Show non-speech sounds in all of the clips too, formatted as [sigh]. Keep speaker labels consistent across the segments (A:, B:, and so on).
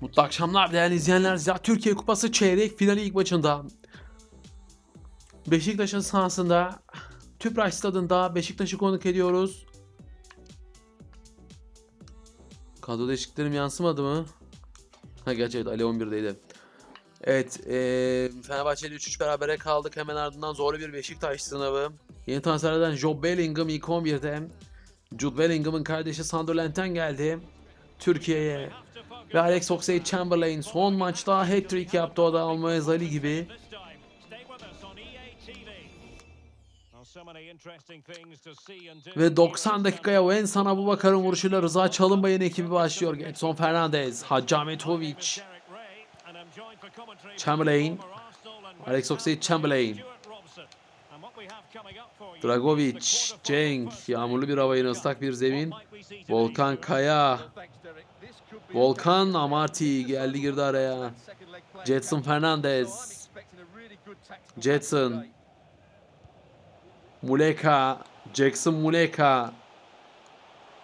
A: Mutlu akşamlar değerli izleyenler. Zira Türkiye Kupası çeyrek finali ilk maçında Beşiktaş'ın sahasında Tüpraş stadında Beşiktaş'ı konuk ediyoruz. Kadro değişikliklerim yansımadı mı? Ha gerçi evet Ali 11'deydi. Evet eee Fenerbahçe ile 3-3 berabere kaldık. Hemen ardından zorlu bir Beşiktaş sınavı. Yeni transferlerden Job Bellingham ilk 11'de. Jude Bellingham'ın kardeşi Sunderland'den geldi. Türkiye'ye. Ve Alex Oxlade-Chamberlain son maçta hat-trick yaptı o da Almoez Ali gibi. Ve 90 dakikaya Wensan Abubakar'ın vuruşuyla Rıza Çalınbay'ın ekibi başlıyor. Getson Fernandez, Hacı Ahmetovic, Chamberlain, Alex Oxlade-Chamberlain, Dragovic, Cenk, yağmurlu bir hava yine ıslak bir zemin. Volkan Kaya, Volkan Amarty geldi girdi araya. Jetson Fernandez, Jetson, Muleka, Jackson Muleka.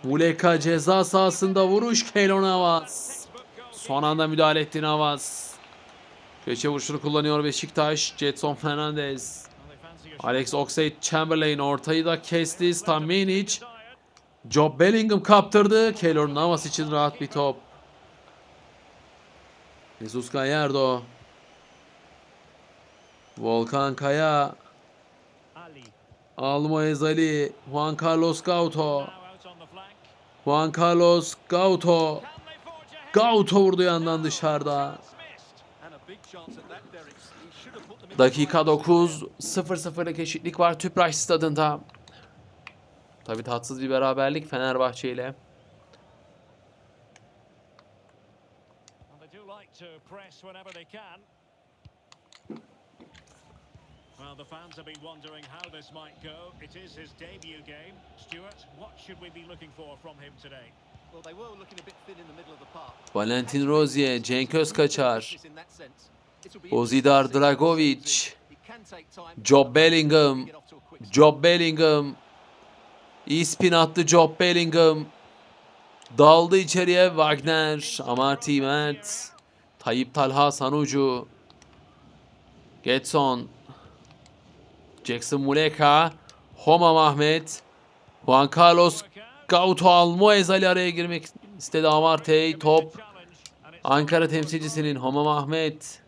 A: Muleka ceza sahasında vuruş Keylor Navas. Son anda müdahale etti Navas. Köşe vuruşunu kullanıyor Beşiktaş. Jetson Fernandez. Alex Oxlade-Chamberlain ortayı da kesti. Stamenic. Job Bellingham kaptırdı. Keylor Navas için rahat bir top. Jesus Gallardo. Volkan Kaya. Almoez Ali. Juan Carlos Gauto. Juan Carlos Gauto. Gauto vurdu yandan dışarıda. Dakika 9. 0-0'lık eşitlik var Tüpraş stadında. Tabi tatsız bir beraberlik Fenerbahçe ile.
B: Well, the fans have been wondering how this might go. It is his debut game. Stuart, what should we be looking for from him today?
C: Well, they were looking a bit thin in the middle of the park.
A: Valentin Rozier, Cenk Özkaçar,
C: to see
A: Dragovic,
C: can
A: Job
C: to
A: Bellingham,
C: to.
A: Job Bellingham. İyi spin attı Job Bellingham. Daldı içeriye Wagner, Amarty Mert, Tayyip Talha Sanucu, Getson, Jackson Muleka, Homa Mahmet, Juan Carlos Gauto Almoez Ali araya girmek istedi. Amartey top Ankara temsilcisinin Homa Mahmet.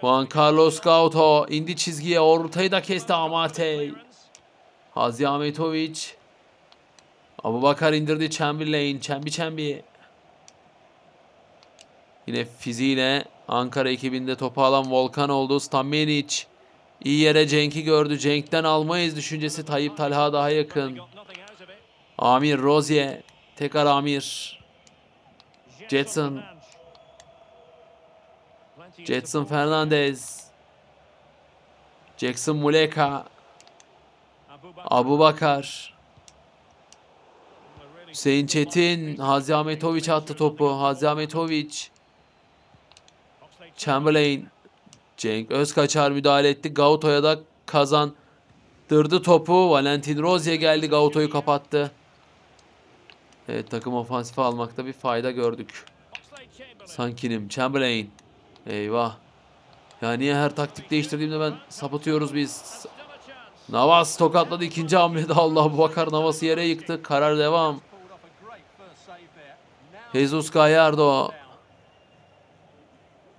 A: Juan Carlos Gauto indi çizgiye ortayı da kesti Amartey Hazi Ahmetovic Abu Bakar indirdi Chamberlain Çembi Çembi Yine fiziğiyle Ankara ekibinde topu alan Volkan oldu Stamenic İyi yere Cenk'i gördü. Cenk'ten almayız düşüncesi Tayyip Talha daha yakın. Amir Rozier. Tekrar Amir. Jetson. Jetson Fernandez. Jackson Muleka. Abu Bakar. Hüseyin Çetin. Hazi Ahmetovic attı topu. Hazi Ahmetovic. Chamberlain. Cenk Özkaçar müdahale etti. Gauto'ya da kazandırdı topu. Valentin Rozier geldi. Gauto'yu kapattı. Evet takım ofansife almakta bir fayda gördük. Sankinim. Chamberlain. Eyvah. Ya niye her taktik değiştirdiğimde ben sapıtıyoruz biz. Navas tokatladı ikinci hamlede Allah bu bakar Navas'ı yere yıktı. Karar devam.
C: Pulled off a great first save there. Now
A: Jesus Gallardo.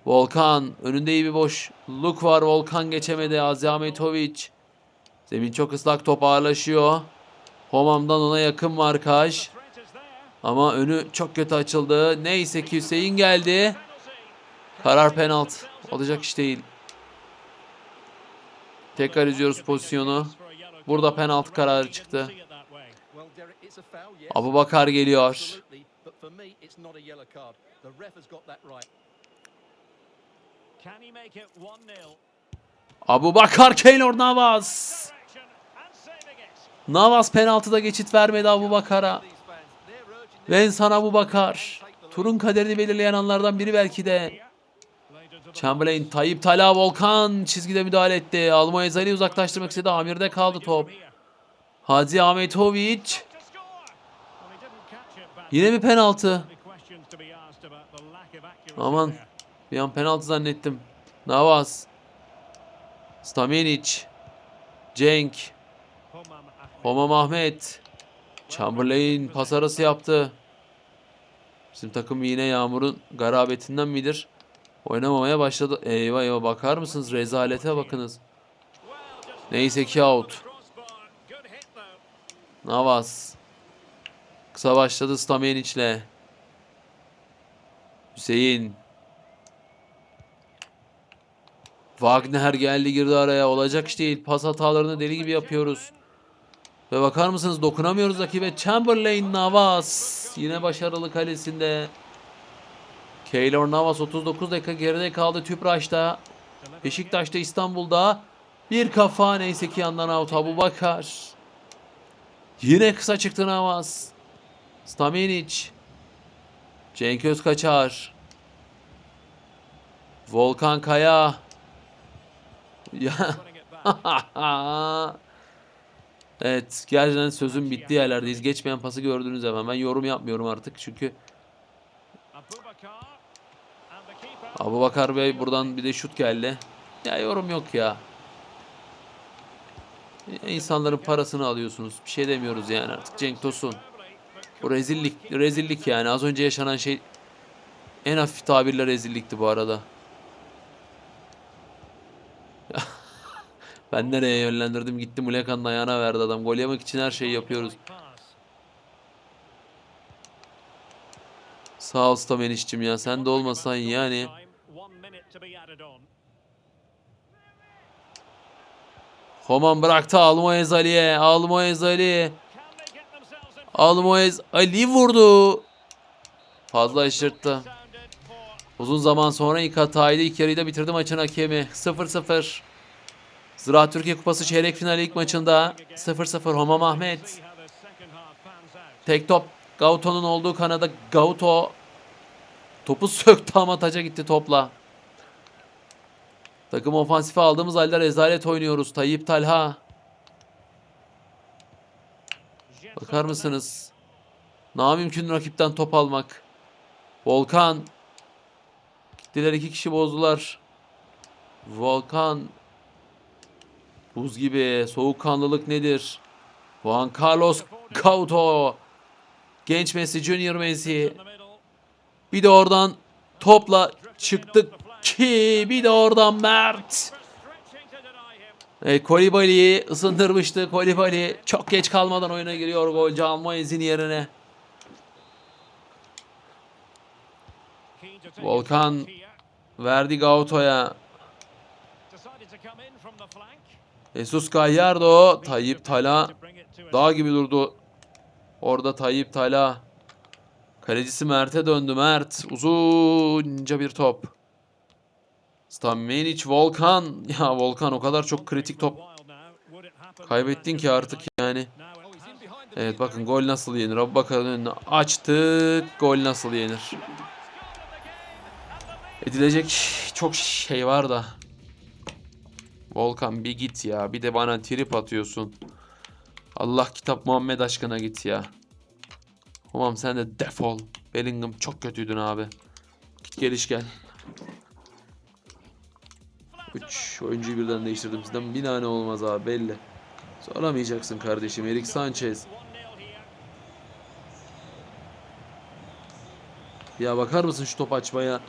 A: Volkan. Önünde iyi bir boşluk var. Volkan geçemedi. Azi Ahmetovic. Zemin çok ıslak. Top ağırlaşıyor. Homam'dan ona yakın markaj. Ama önü çok kötü açıldı. Neyse ki Hüseyin geldi. Karar penaltı. Olacak iş değil. Tekrar izliyoruz pozisyonu. Burada penaltı kararı çıktı. Abu Bakar geliyor. Abu Bakar Keylor Navas. Navas penaltıda geçit vermedi Abu Bakar'a.
C: Their
A: Vensan Abu Bakar. Turun kaderini belirleyen anlardan biri belki de. Chamberlain, Tayyip Talha, Volkan çizgide müdahale etti. Almoez Ali uzaklaştırmak istedi. Amir'de kaldı top.
B: İt back.
A: Yine bir penaltı. Aman. Bir an penaltı zannettim. Navas. Stamenic. Cenk.
B: Homam
A: Ahmet. Chamberlain pas arası yaptı. Bizim takım yine Yağmur'un garabetinden midir? Oynamamaya başladı. Eyvah eyvah bakar mısınız? Rezalete bakınız. Neyse ki out. Navas. Kısa başladı Stamenic'le. Hüseyin. Wagner geldi girdi araya. Olacak iş değil. Pas hatalarını deli gibi yapıyoruz. Ve bakar mısınız dokunamıyoruz rakibe. Chamberlain Navas. Yine başarılı kalesinde. Keylor Navas 39 dakika geride kaldı Tüpraş'ta. Beşiktaş'ta İstanbul'da. Bir kafa neyse ki yandan out Abu Bakar. Yine kısa çıktı Navas. Stamenic. Cenk Özkaçar. Volkan Kaya. Ya. [laughs] Evet gerçekten sözüm bitti yerlerdeyiz. Geçmeyen pası gördünüz hemen. Ben yorum yapmıyorum artık çünkü. Abu Bakar Bey buradan bir de şut geldi. Ya yorum yok. Ya İnsanların parasını alıyorsunuz. Bir şey demiyoruz yani artık. Cenk Tosun. Bu rezillik, rezillik yani. Az önce yaşanan şey en hafif tabirle rezillikti bu arada. Ben nereye yönlendirdim? Gitti Muleka'nın ayağına verdi adam. Gol yemek için her şeyi yapıyoruz. Sağ ol Stamenic'cim ya. Sen de olmasan yani. Homan bıraktı Almoez Ali'ye. Almoez Ali. Almoez Ali vurdu. Fazla aşırttı. Uzun zaman sonra ilk hataydı. İlk yarıyı da bitirdi maçın hakemi. 0-0. Ziraat Türkiye Kupası çeyrek finali ilk maçında 0-0 Homam Ahmet.
B: see how the second half pans out.
A: Tek top Gauto'nun olduğu kanada Gauto topu [laughs] söktü ama taca gitti topla. Takım ofansife aldığımız halde rezalet oynuyoruz. Tayyip Talha. Bakar mısınız? Namümkün rakipten top almak. Volkan. Gittiler iki kişi bozdular. Volkan. Buz gibi. Soğukkanlılık nedir? Juan Carlos Couto. Genç Messi, Junior Messi. Bir de oradan topla çıktık ki bir de oradan Mert. Evet, Kolibali'yi ısındırmıştı. Kolibali çok geç kalmadan oyuna giriyor golcü Almoez'in yerine. Volkan. Verdi Gauto'ya. Jesus Gallardo. Tayyip Tala. Dağ gibi durdu. Orada Tayyip Tala. Kalecisi Mert'e döndü. Mert. Uzunca bir top. Stamenic Volkan. [laughs] Ya Volkan o kadar çok kritik top kaybettin ki artık yani. Evet bakın gol nasıl yenir. Abubakar'ın önüne açtık. Gol nasıl yenir. Edilecek çok şey var da. Volkan bir git ya. Bir de bana trip atıyorsun. Allah kitap Muhammed aşkına git ya. Tamam sen de defol. Bellingham çok kötüydün abi. Git geliş gel. 3 oyuncuyu birden değiştirdim. Sizden bir tane olmaz abi belli. Soramayacaksın kardeşim. Erik Sanchez. Ya bakar mısın şu top açmaya?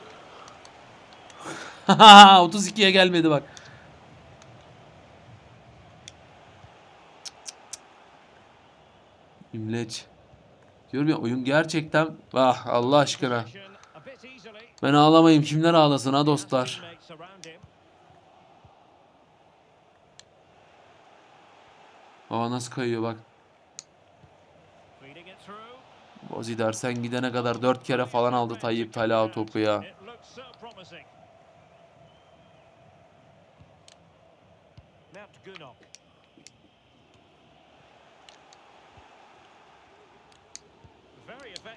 A: [laughs] 32'ye gelmedi bak. İmleç. Diyorum ya oyun gerçekten ah Allah aşkına. Ben ağlamayayım kimler ağlasın ha dostlar. Aa nasıl kayıyor bak. Bozidar sen gidene kadar 4 kere falan aldı Tayyip Talha topu ya.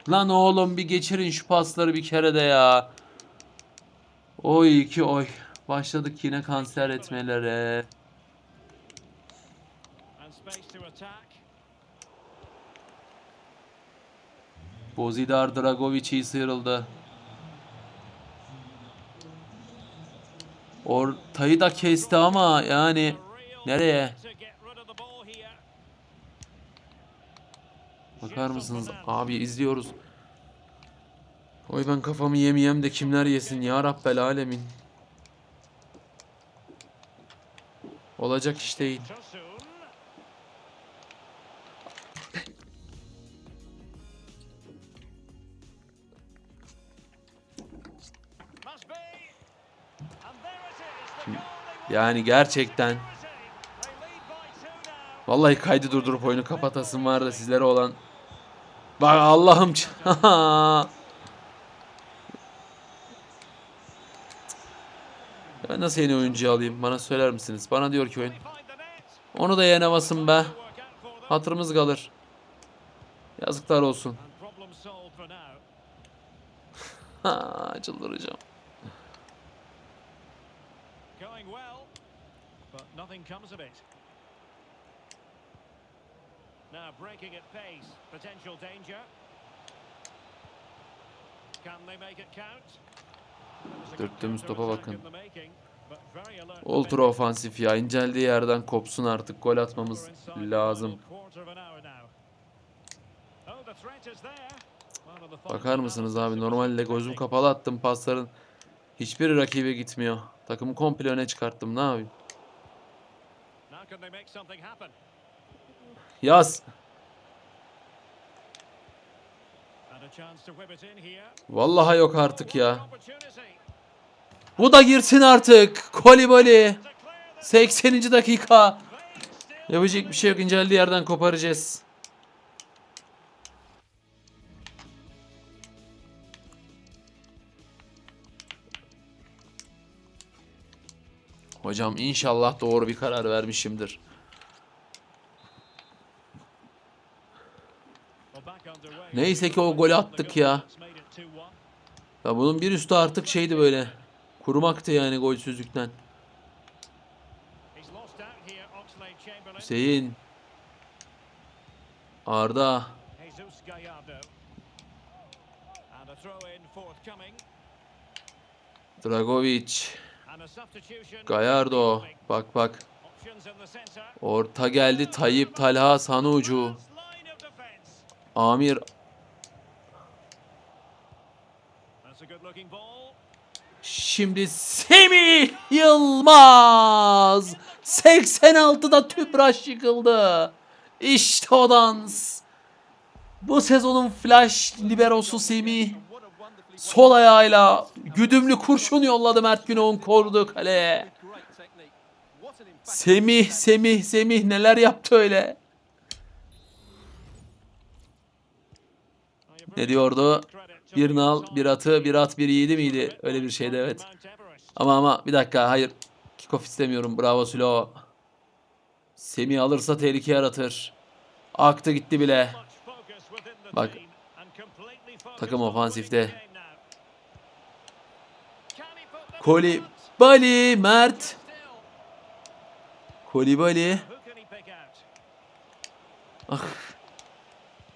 A: Lan oğlum bir geçirin şu pasları bir kere de ya. Oy iki oy. Başladık yine kanser etmelere. Bozidar Dragovic iyi sıyrıldı. Ortayı da kesti ama yani nereye? Bakar mısınız? Abi izliyoruz. Oy ben kafamı yemeyem de kimler yesin ya Rabbel alemin. Olacak iş değil. Yani gerçekten Vallahi kaydı durdurup oyunu kapatasım var da sizlere olan Bak Allah'ım. [laughs] Ben nasıl yeni oyuncu alayım. Bana söyler misiniz? Bana diyor ki oyun. Onu da yenemezsin be. Hatırımız kalır. Yazıklar olsun. [laughs] Çıldıracağım.
B: Going well, but nothing comes of it. Now breaking at pace, potential danger. Can they make it count?
A: Dürttüğümüz topa bakın. Ultra ofansif ya. inceldiği yerden kopsun artık. Gol atmamız lazım.
B: Oh,
A: Bakar mısınız abi? Normalde gözüm kapalı attım pasların. Hiçbiri rakibe gitmiyor. Takımı komple öne çıkarttım. Ne yapayım?
B: Here.
A: Vallahi yok artık ya. Bu da girsin artık. Kolibali.
B: To clear the
A: 80. dakika. Yapacak bir şey yok. İnceldiği yerden koparacağız. Hocam inşallah doğru bir karar vermişimdir. Neyse ki o golü attık ya.
B: It's made it 2-1.
A: Ya bunun bir üstü artık şeydi böyle. Kurumaktı yani golsüzlükten. Hüseyin. Arda. Dragovic. Gallardo. Bak bak. Orta geldi. Tayyip Talha Sanucu. Amir.
B: That's a good looking ball.
A: Şimdi Semih Yılmaz. 86'da tüpraş yıkıldı. İşte o dans. Bu sezonun flash liberosu Semih. Sol ayağıyla güdümlü kurşun yolladı Mert Günok'un koruduğu kaleye. Semih, Semih, Semih neler yaptı öyle. Ne diyordu? Birini al, bir atı, bir at, bir yiğidi miydi? Öyle bir şeydi evet. Ama ama bir dakika hayır. Kickoff istemiyorum. Bravo Sülo. Semih alırsa tehlike yaratır. Aktı gitti bile. Bak, takım ofansifte. Kolibali, Mert. Kolibali. Ah.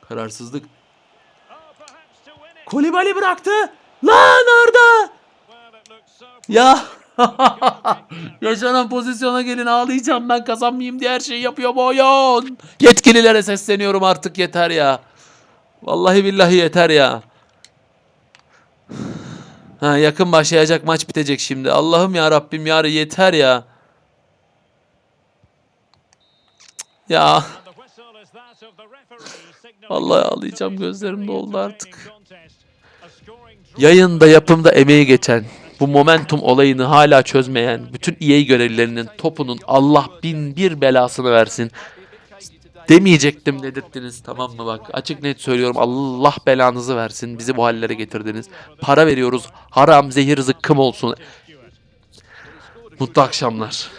A: Kararsızlık. Kolibali bıraktı. Lan Arda. Ya. [laughs] Yaşanan pozisyona gelin ağlayacağım ben kazanmayayım diye her şeyi yapıyor bu oyun. Yetkililere sesleniyorum artık yeter ya. Vallahi billahi yeter ya. Ha, yakın başlayacak maç bitecek şimdi. Allah'ım ya Rabbim ya yeter ya. Ya
B: Vallahi ağlayacağım gözlerim doldu artık.
A: Yayında yapımda emeği geçen, bu momentum olayını hala çözmeyen bütün EA görevlilerinin topunun Allah bin bir belasını versin. Demeyecektim dedirttiniz tamam mı bak açık net söylüyorum Allah belanızı versin bizi bu hallere getirdiniz. Para veriyoruz haram zehir zıkkım olsun. Mutlu akşamlar.